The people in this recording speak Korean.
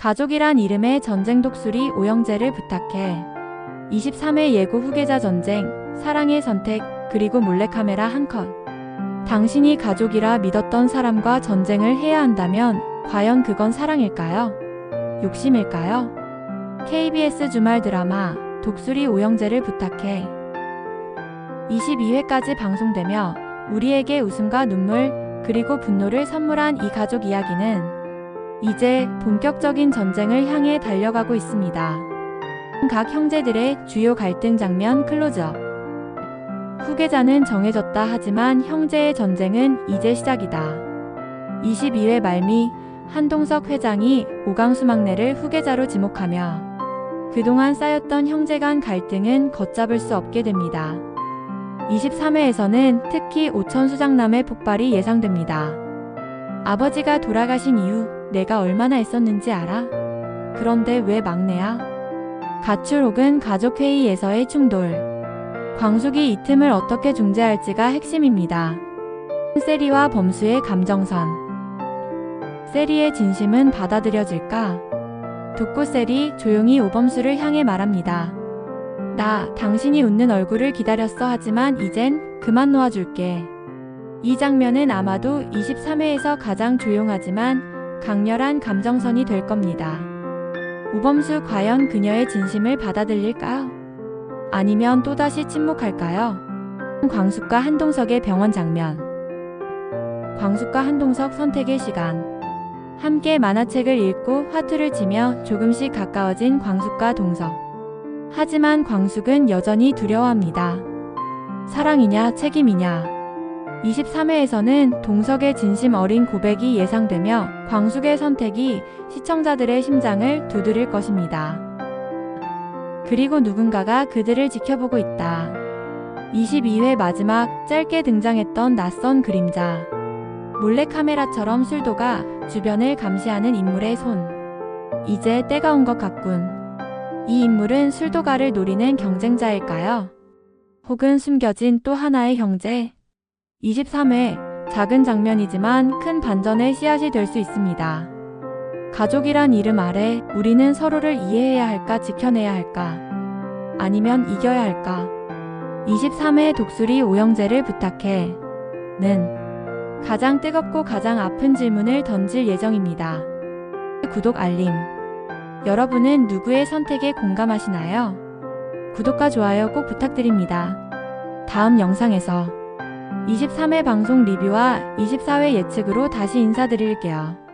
가족이란 이름의 전쟁 독수리 오영재를 부탁해. 23회 예고 후계자 전쟁, 사랑의 선택, 그리고 몰래카메라 한 컷. 당신이 가족이라 믿었던 사람과 전쟁을 해야 한다면, 과연 그건 사랑일까요? 욕심일까요? KBS 주말 드라마, 독수리 오영재를 부탁해. 22회까지 방송되며, 우리에게 웃음과 눈물, 그리고 분노를 선물한 이 가족 이야기는 이제 본격적인 전쟁을 향해 달려가고 있습니다. 각 형제들의 주요 갈등 장면 클로즈업. 후계자는 정해졌다 하지만 형제의 전쟁은 이제 시작이다. 22회 말미 한동석 회장이 오강수 막내를 후계자로 지목하며 그동안 쌓였던 형제 간 갈등은 걷잡을 수 없게 됩니다. 23회에서는 특히 오천 수장남의 폭발이 예상됩니다. 아버지가 돌아가신 이후 내가 얼마나 애썼는지 알아? 그런데 왜 막내야? 가출 혹은 가족회의에서의 충돌. 광숙이 이 틈을 어떻게 중재할지가 핵심입니다. 세리와 범수의 감정선. 세리의 진심은 받아들여질까? 독고 세리 조용히 오범수를 향해 말합니다. 나 당신이 웃는 얼굴을 기다렸어 하지만 이젠 그만 놓아줄게. 이 장면은 아마도 23회에서 가장 조용하지만 강렬한 감정선이 될 겁니다. 우범수 과연 그녀의 진심을 받아들일까요? 아니면 또다시 침묵할까요? 광숙과 한동석의 병원 장면. 광숙과 한동석 선택의 시간. 함께 만화책을 읽고 화투를 치며 조금씩 가까워진 광숙과 동석. 하지만 광숙은 여전히 두려워합니다. 사랑이냐 책임이냐. 23회에서는 동석의 진심 어린 고백이 예상되며 광숙의 선택이 시청자들의 심장을 두드릴 것입니다. 그리고 누군가가 그들을 지켜보고 있다. 22회 마지막 짧게 등장했던 낯선 그림자. 몰래카메라처럼 술도가 주변을 감시하는 인물의 손. 이제 때가 온 것 같군. 이 인물은 술도가를 노리는 경쟁자일까요? 혹은 숨겨진 또 하나의 형제? 23회, 작은 장면이지만 큰 반전의 씨앗이 될 수 있습니다. 가족이란 이름 아래 우리는 서로를 이해해야 할까 지켜내야 할까? 아니면 이겨야 할까? 23회 독수리 오영재를 부탁해. 는 가장 뜨겁고 가장 아픈 질문을 던질 예정입니다. 구독 알림. 여러분은 누구의 선택에 공감하시나요? 구독과 좋아요 꼭 부탁드립니다. 다음 영상에서 23회 방송 리뷰와 24회 예측으로 다시 인사드릴게요.